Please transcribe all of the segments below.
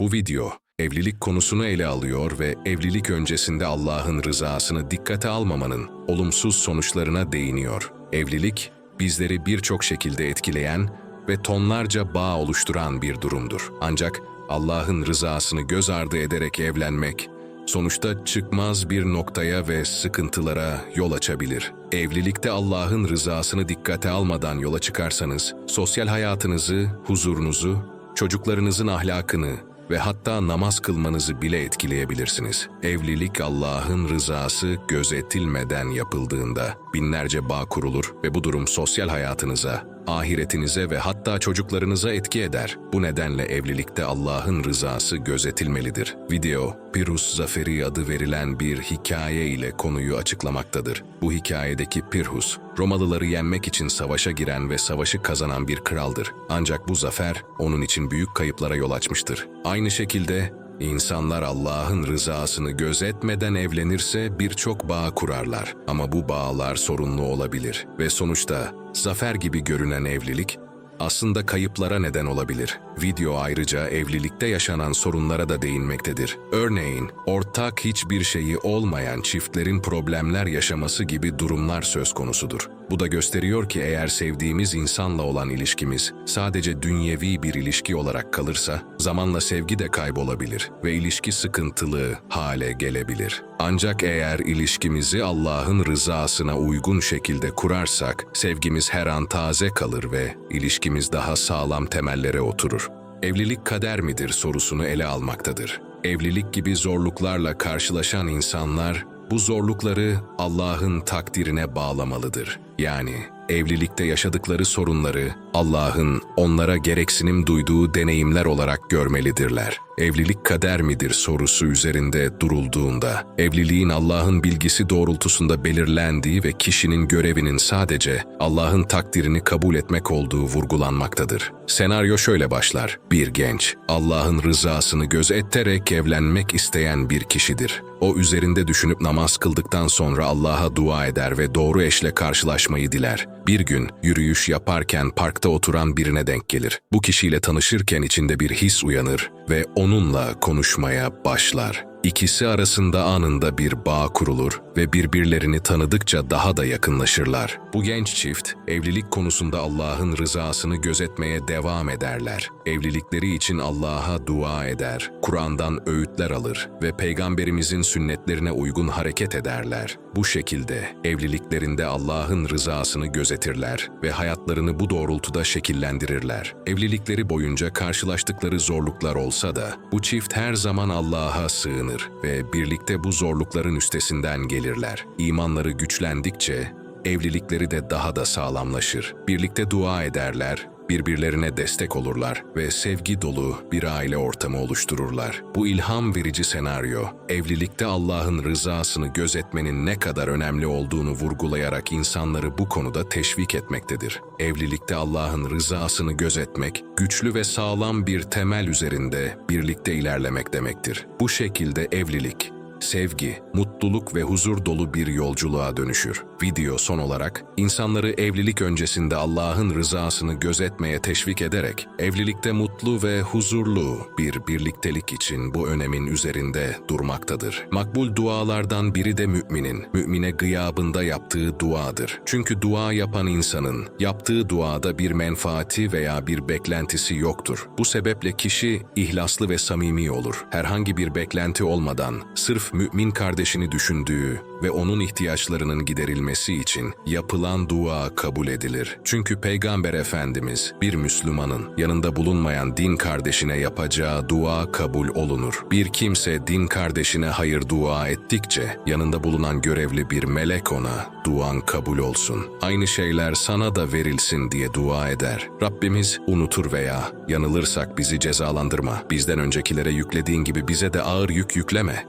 Bu video, evlilik konusunu ele alıyor ve evlilik öncesinde Allah'ın rızasını dikkate almamanın olumsuz sonuçlarına değiniyor. Evlilik, bizleri birçok şekilde etkileyen ve tonlarca bağ oluşturan bir durumdur. Ancak Allah'ın rızasını göz ardı ederek evlenmek, sonuçta çıkmaz bir noktaya ve sıkıntılara yol açabilir. Evlilikte Allah'ın rızasını dikkate almadan yola çıkarsanız, sosyal hayatınızı, huzurunuzu, çocuklarınızın ahlakını ve hatta namaz kılmanızı bile etkileyebilirsiniz. Evlilik Allah'ın rızası gözetilmeden yapıldığında binlerce bağ kurulur ve bu durum sosyal hayatınıza, ahiretinize ve hatta çocuklarınıza etki eder. Bu nedenle evlilikte Allah'ın rızası gözetilmelidir. Video, Pirus Zaferi adı verilen bir hikaye ile konuyu açıklamaktadır. Bu hikayedeki Pirhus, Romalıları yenmek için savaşa giren ve savaşı kazanan bir kraldır. Ancak bu zafer onun için büyük kayıplara yol açmıştır. Aynı şekilde İnsanlar Allah'ın rızasını gözetmeden evlenirse birçok bağ kurarlar ama bu bağlar sorunlu olabilir ve sonuçta zafer gibi görünen evlilik aslında kayıplara neden olabilir. Video ayrıca evlilikte yaşanan sorunlara da değinmektedir. Örneğin, ortak hiçbir şeyi olmayan çiftlerin problemler yaşaması gibi durumlar söz konusudur. Bu da gösteriyor ki eğer sevdiğimiz insanla olan ilişkimiz sadece dünyevi bir ilişki olarak kalırsa, zamanla sevgi de kaybolabilir ve ilişki sıkıntılı hale gelebilir. Ancak eğer ilişkimizi Allah'ın rızasına uygun şekilde kurarsak, sevgimiz her an taze kalır ve ilişkimiz daha sağlam temellere oturur. Evlilik kader midir sorusunu ele almaktadır. Evlilik gibi zorluklarla karşılaşan insanlar bu zorlukları Allah'ın takdirine bağlamalıdır. Yani evlilikte yaşadıkları sorunları Allah'ın onlara gereksinim duyduğu deneyimler olarak görmelidirler. Evlilik kader midir sorusu üzerinde durulduğunda, evliliğin Allah'ın bilgisi doğrultusunda belirlendiği ve kişinin görevinin sadece Allah'ın takdirini kabul etmek olduğu vurgulanmaktadır. Senaryo şöyle başlar. Bir genç, Allah'ın rızasını gözeterek evlenmek isteyen bir kişidir. O üzerinde düşünüp namaz kıldıktan sonra Allah'a dua eder ve doğru eşle karşılaşmayı diler. Bir gün yürüyüş yaparken parkta oturan birine denk gelir. Bu kişiyle tanışırken içinde bir his uyanır ve onunla konuşmaya başlar. İkisi arasında anında bir bağ kurulur ve birbirlerini tanıdıkça daha da yakınlaşırlar. Bu genç çift evlilik konusunda Allah'ın rızasını gözetmeye devam ederler. Evlilikleri için Allah'a dua eder, Kur'an'dan öğütler alır ve peygamberimizin sünnetlerine uygun hareket ederler. Bu şekilde evliliklerinde Allah'ın rızasını gözetirler ve hayatlarını bu doğrultuda şekillendirirler. Evlilikleri boyunca karşılaştıkları zorluklar olsa da bu çift her zaman Allah'a sığınır ve birlikte bu zorlukların üstesinden gelirler. İmanları güçlendikçe evlilikleri de daha da sağlamlaşır. Birlikte dua ederler, birbirlerine destek olurlar ve sevgi dolu bir aile ortamı oluştururlar. Bu ilham verici senaryo, evlilikte Allah'ın rızasını gözetmenin ne kadar önemli olduğunu vurgulayarak insanları bu konuda teşvik etmektedir. Evlilikte Allah'ın rızasını gözetmek, güçlü ve sağlam bir temel üzerinde birlikte ilerlemek demektir. Bu şekilde evlilik, sevgi, mutluluk ve huzur dolu bir yolculuğa dönüşür. Video son olarak insanları evlilik öncesinde Allah'ın rızasını gözetmeye teşvik ederek evlilikte mutlu ve huzurlu bir birliktelik için bu önemin üzerinde durmaktadır. Makbul dualardan biri de müminin, mümine gıyabında yaptığı duadır. Çünkü dua yapan insanın yaptığı duada bir menfaati veya bir beklentisi yoktur. Bu sebeple kişi ihlaslı ve samimi olur. Herhangi bir beklenti olmadan sırf mümin kardeşini düşündüğü ve onun ihtiyaçlarının giderilmesi için yapılan dua kabul edilir. Çünkü Peygamber Efendimiz bir Müslümanın yanında bulunmayan din kardeşine yapacağı dua kabul olunur. Bir kimse din kardeşine hayır dua ettikçe yanında bulunan görevli bir melek ona duan kabul olsun. Aynı şeyler sana da verilsin diye dua eder. Rabbimiz unutur veya yanılırsak bizi cezalandırma. Bizden öncekilere yüklediğin gibi bize de ağır yük yükleme.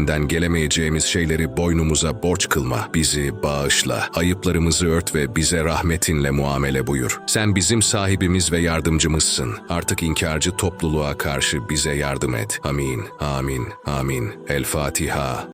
Üstesinden gelemeyeceğimiz şeyleri boynumuza borç kılma. Bizi bağışla. Ayıplarımızı ört ve bize rahmetinle muamele buyur. Sen bizim sahibimiz ve yardımcımızsın. Artık inkarcı topluluğa karşı bize yardım et. Amin, amin, amin. El Fatiha.